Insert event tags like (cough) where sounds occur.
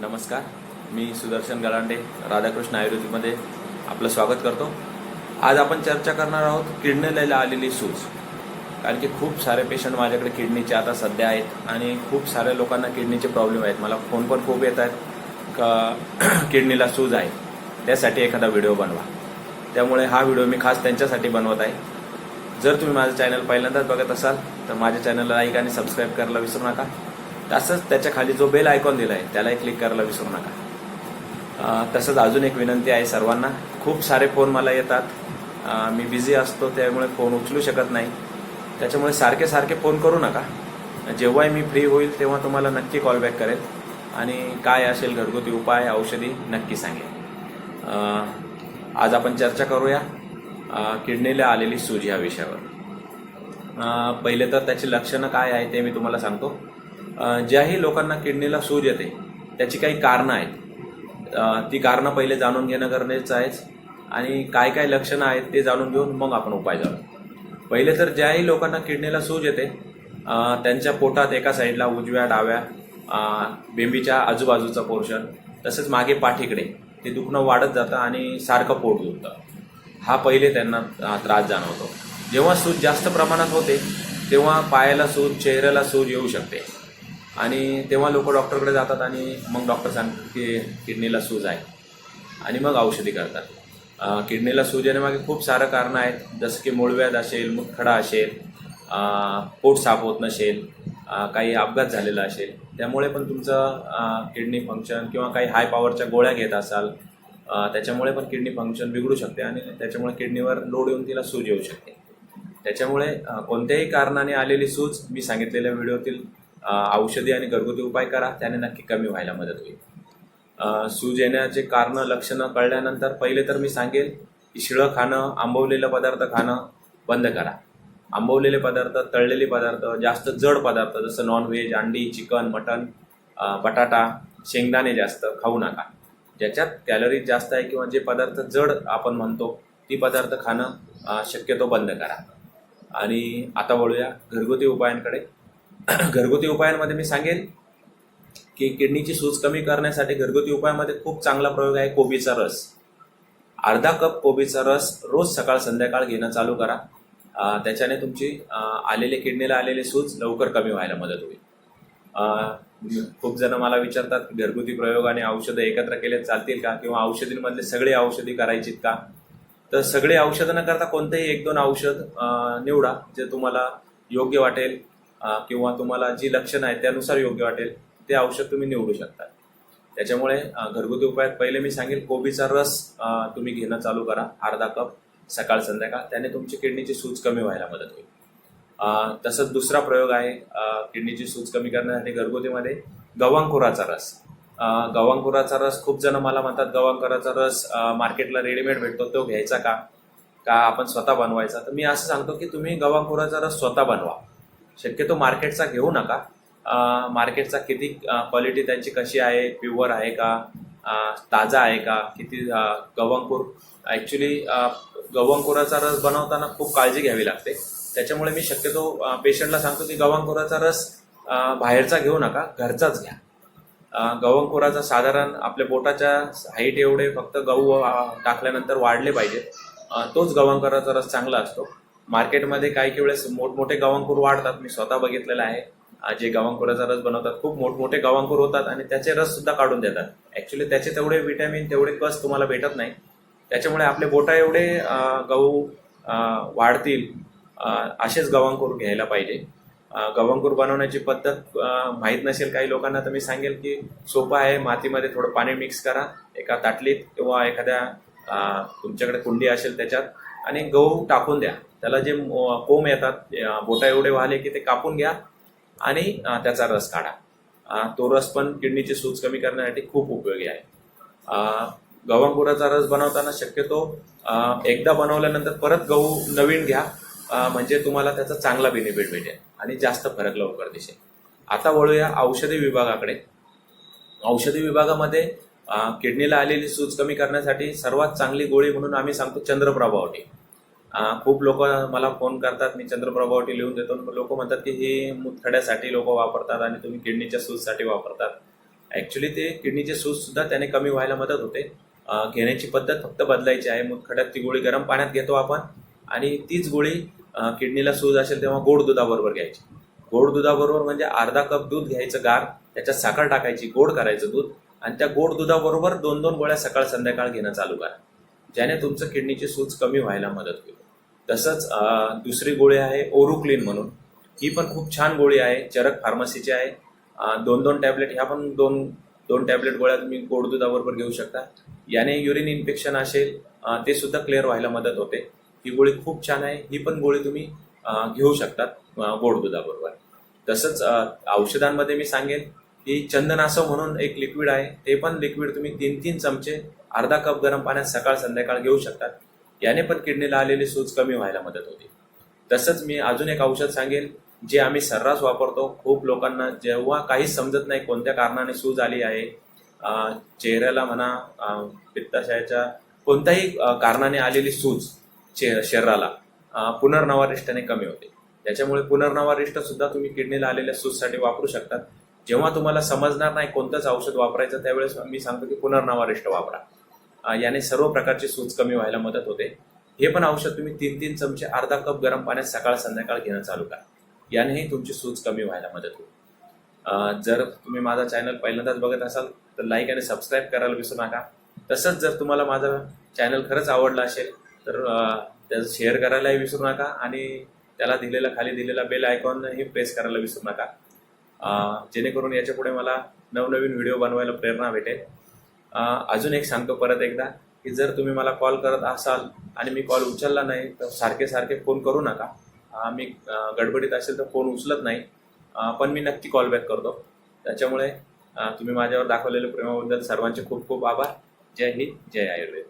नमस्कार मी सुदर्शन गलांडे राधाकृष्ण आयुर्वेदिकमध्ये आपलं स्वागत करतो. आज आपण चर्चा करणार आहोत किडनीला आलेली सूज. कारण की खूप सारे पेशंट माझ्याकडे किडनीचे आता सध्या आहेत आणि खूप साऱ्या लोकांना किडनीचे प्रॉब्लेम आहेत. मला फोन पण खूप येत आहेत का (clears throat) किडनीला सूज आहे. त्यासाठी एखादा व्हिडिओ बनवा. त्यामुळे हा व्हिडिओ मी खास त्यांच्यासाठी बनवत आहे. जर तुम्ही माझं चॅनल पहिल्यांदाच बघत असाल तर माझ्या चॅनलला लाईक आणि सबस्क्राईब करायला विसरू नका. तसंच त्याच्याखाली जो बेल आयकॉन दिला आहे त्यालाही क्लिक करायला विसरू नका. तसंच अजून एक विनंती आहे सर्वांना. खूप सारे फोन मला येतात. मी बिझी असतो त्यामुळे फोन उचलू शकत नाही. त्याच्यामुळे सारखे सारखे फोन करू नका. जेव्हाही मी फ्री होईल तेव्हा तुम्हाला नक्की कॉल बॅक करेल. आणि काय असेल घरगुती उपाय औषधी नक्की सांगेल आज आपण चर्चा करूया. किडनीला आलेली सूज या विषयावर. पहिले तर त्याची लक्षणं काय आहे ते मी तुम्हाला सांगतो. ज्याही लोकांना किडनीला सूज येते त्याची काही कारणं आहेत. ती कारणं पहिले जाणून घेणं गरजेचं आहेच आणि काय काय लक्षणं आहेत ते जाणून घेऊन मग आपण उपाय जाऊ. पहिले तर ज्याही लोकांना किडनीला सूज येते त्यांच्या पोटात एका साईडला उजव्या डाव्या अं, बेंबीच्या आजूबाजूचं पोर्शन तसंच मागे पाठीकडे ते दुखणं वाढत जातं आणि सारखं पोट दुखतं. हा पहिले त्यांना त्रास जाणवतो. जेव्हा सूज जास्त प्रमाणात होते तेव्हा पायाला सूज चेहऱ्याला सूज येऊ शकते. आणि तेव्हा लोक डॉक्टरकडे जातात आणि मग डॉक्टर सांगतात की किडनीला सूज आहे. आणि मग औषधी करतात. किडनीला सूज येण्यामागे खूप सारं कारणं आहेत. जसं की मूळव्याध असेल मुतखडा असेल पोट साफ होत नसेल काही अपघात झालेला असेल. त्यामुळे पण तुमचं किडनी फंक्शन किंवा काही हाय पॉवरच्या गोळ्या घेत असाल त्याच्यामुळे पण किडनी फंक्शन बिघडू शकते आणि त्याच्यामुळे किडनीवर लोड येऊन तिला सूज येऊ शकते. त्याच्यामुळे कोणत्याही कारणाने आलेली सूज मी सांगितलेल्या व्हिडिओतील औषधी आणि घरगुती उपाय करा त्याने नक्की कमी व्हायला मदत होईल. सूज येण्याचे कारण लक्षणं कळल्यानंतर पहिले तर मी सांगेल की शिळं खाणं आंबवलेलं पदार्थ खाणं बंद करा. आंबवलेले पदार्थ तळलेले पदार्थ जास्त जड पदार्थ जसं नॉनव्हेज अंडी चिकन मटन बटाटा शेंगदाणे जास्त खाऊ नका. ज्याच्यात कॅलरीज जास्त आहे किंवा जे पदार्थ जड आपण म्हणतो ती पदार्थ खाणं शक्यतो बंद करा. आणि आता वळूया घरगुती उपायांकडे. (clears throat) घरगुती उपायांमध्ये मी सांगेन की किडनीची सूज कमी करण्यासाठी घरगुती उपायामध्ये खूप चांगला प्रयोग आहे कोबीचा रस. अर्धा कप कोबीचा रस रोज सकाळ संध्याकाळ घेणं चालू करा. त्याच्याने तुमची आलेले किडनीला आलेले सूज लवकर कमी व्हायला मदत होईल. खूप जण मला विचारतात घरगुती प्रयोग आणि औषधं एकत्र केले चालतील का किंवा औषधींमधले सगळे औषधी करायचीत का? तर सगळे औषधं न करता कोणतेही एक दोन औषध निवडा जे तुम्हाला योग्य वाटेल. किंवा तुम्हाला जी लक्षणं आहेत त्यानुसार योग्य वाटेल ते औषध तुम्ही निवडू शकता. त्याच्यामुळे घरगुती उपायात पहिले मी सांगेल कोबीचा रस तुम्ही घेणं चालू करा अर्धा कप सकाळ संध्याकाळ त्याने तुमची किडनीची सूज कमी व्हायला मदत होईल. तसंच दुसरा प्रयोग आहे किडनीची सूज कमी करण्यासाठी घरगुतीमध्ये गव्हांकुराचा रस. अं, रस खूप जण मला म्हणतात गव्हांकुराचा रस मार्केटला रेडीमेड भेटतो तो घ्यायचा का? का आपण स्वतः बनवायचा? तर मी असं सांगतो की तुम्ही गव्हांकुराचा रस स्वतः बनवा. शक्यतो मार्केटचा घेऊ नका. मार्केटचा किती क्वालिटी त्यांची कशी आहे प्युअर आहे का ताजा आहे का किती गवंकूर ॲक्च्युली गवंकुराचा रस बनवताना खूप काळजी घ्यावी लागते. त्याच्यामुळे मी शक्यतो पेशंटला सांगतो की गव्हांकुराचा रस बाहेरचा घेऊ नका घरचाच घ्या. अं, साधारण आपल्या बोटाच्या हाईट एवढे फक्त गहू टाकल्यानंतर वाढले पाहिजेत. तोच गव्हांकुराचा रस चांगला असतो. मार्केटमध्ये काही काही वेळेस मोठमोठे गवांकूर वाढतात. मी स्वतः बघितलेलं आहे. जे गवांकुराचा रस बनवतात खूप मोठमोठे गव्हांकूर होतात आणि त्याचे रस सुद्धा काढून देतात. ऍक्च्युली त्याचे तेवढे विटॅमिन तेवढे कस तुम्हाला भेटत नाही. त्याच्यामुळे आपले बोटा एवढे गहू वाढतील असेच गव्हांकूर घ्यायला पाहिजे. अं, गव्हांकूर बनवण्याची पद्धत माहीत नसेल काही लोकांना तर मी सांगेल की सोपं आहे. मातीमध्ये थोडं पाणी मिक्स करा. एका ताटलीत किंवा एखाद्या तुमच्याकडे कुंडी असेल त्याच्यात. आणि गहू टाकून द्या. त्याला जे कोंब येतात बोटा एवढे वाहले की ते कापून घ्या आणि त्याचा रस काढा. तो रस पण किडनीची सूज कमी करण्यासाठी खूप उपयोगी आहे. गव्हांगुराचा रस बनवताना शक्यतो एकदा बनवल्यानंतर परत गहू नवीन घ्या. म्हणजे तुम्हाला त्याचा चांगला बेनिफिट भेटेल आणि जास्त फरक लवकर दिसेल. आता वळूया औषधी विभागाकडे. औषधी विभागामध्ये किडनीला आलेली सूज कमी करण्यासाठी सर्वात चांगली गोळी म्हणून आम्ही सांगतो चंद्रप्रभावटी. खूप लोक मला फोन करतात मी चंद्रप्रभावटी लिहून देतो. लोक म्हणतात की हे मुतखड्यासाठी लोक वापरतात आणि तुम्ही किडनीच्या सूजसाठी वापरतात. ॲक्च्युली ते किडनीचे सूज सुद्धा त्याने कमी व्हायला मदत होते. घेण्याची पद्धत फक्त बदलायची आहे. मुतखड्यात ती गोळी गरम पाण्यात घेतो आपण आणि तीच गोळी किडनीला सूज असेल तेव्हा गोड दुधाबरोबर घ्यायची. गोड दुधाबरोबर म्हणजे अर्धा कप दूध घ्यायचं गार त्याच्यात साखर टाकायची गोड करायचं दूध आणि त्या गोड दुधाबरोबर दोन दोन गोळ्या सकाळ संध्याकाळ घेणं चालू करा. ज्याने तुमचं किडनीची सूज कमी व्हायला मदत होईल. तसंच दुसरी गोळी आहे ओरुक्लिन म्हणून. ही पण खूप छान गोळी आहे चरक फार्मसीची आहे. दोन दोन टॅबलेट ह्या पण दोन दोन टॅबलेट गोळ्या तुम्ही गोड दुधाबरोबर घेऊ शकता. याने युरिन इन्फेक्शन असेल ते सुद्धा क्लिअर व्हायला मदत होते. ही गोळी खूप छान आहे ही पण गोळी तुम्ही घेऊ शकतात गोड दुधाबरोबर तसंच औषधांमध्ये मी सांगेन की चंदनासव म्हणून एक लिक्विड आहे ते पण लिक्विड तुम्ही तीन तीन चमचे अर्धा कप गरम पाण्यात सकाळ संध्याकाळ घेऊ शकतात. याने पण किडनीला आलेली सूज कमी व्हायला मदत होते. तसंच मी अजून एक औषध सांगेल जे आम्ही सर्रास वापरतो. खूप लोकांना जेव्हा काहीच समजत नाही कोणत्या कारणाने सूज आली आहे चेहऱ्याला म्हणा पित्ताशयाच्या कोणत्याही कारणाने आलेली सूज चे- शरीराला पुनर्नवारिष्ठाने पुनर्नवारिष्टाने कमी होते. त्याच्यामुळे पुनर्नवारिष्ठ सुद्धा तुम्ही किडनीला आलेल्या सूजसाठी वापरू शकतात. जेव्हा तुम्हाला समजणार नाही कोणतंच औषध वापरायचं त्यावेळेस मी सांगतो की पुनर्नवारिष्ठ वापरा. याने सर्व प्रकारची सूज कमी व्हायला मदत होते. हे पण औषध तुम्ही तीन तीन चमचे अर्धा कप गरम पाण्यात सकाळ संध्याकाळ घेणं चालू करा. यानेही तुमची सूज कमी व्हायला मदत होईल. जर तुम्ही माझा चॅनल पहिल्यांदाच बघत असाल तर लाईक आणि सबस्क्राईब करायला विसरू नका. तसंच जर तुम्हाला माझा चॅनल खरंच आवडला असेल तर त्याचं शेअर करायलाही विसरू नका आणि त्याला दिलेला खाली दिलेला बेल आयकॉनही प्रेस करायला विसरू नका. जेणेकरून याच्यापुढे मला नवनवीन व्हिडिओ बनवायला प्रेरणा भेटेल. अजून एक सांगतो परत एकदा की जर तुम्ही मला कॉल करत असाल आणि मी कॉल उचलला नाही तर सारखे सारखे फोन करू नका. मी गडबडीत असेल तर फोन उचलत नाही. पण मी नक्की कॉल बॅक करतो. त्याच्यामुळे तुम्ही माझ्यावर दाखवलेल्या प्रेमाबद्दल सर्वांचे खूप खूप आभार. जय हिंद जय आयुर्वेद.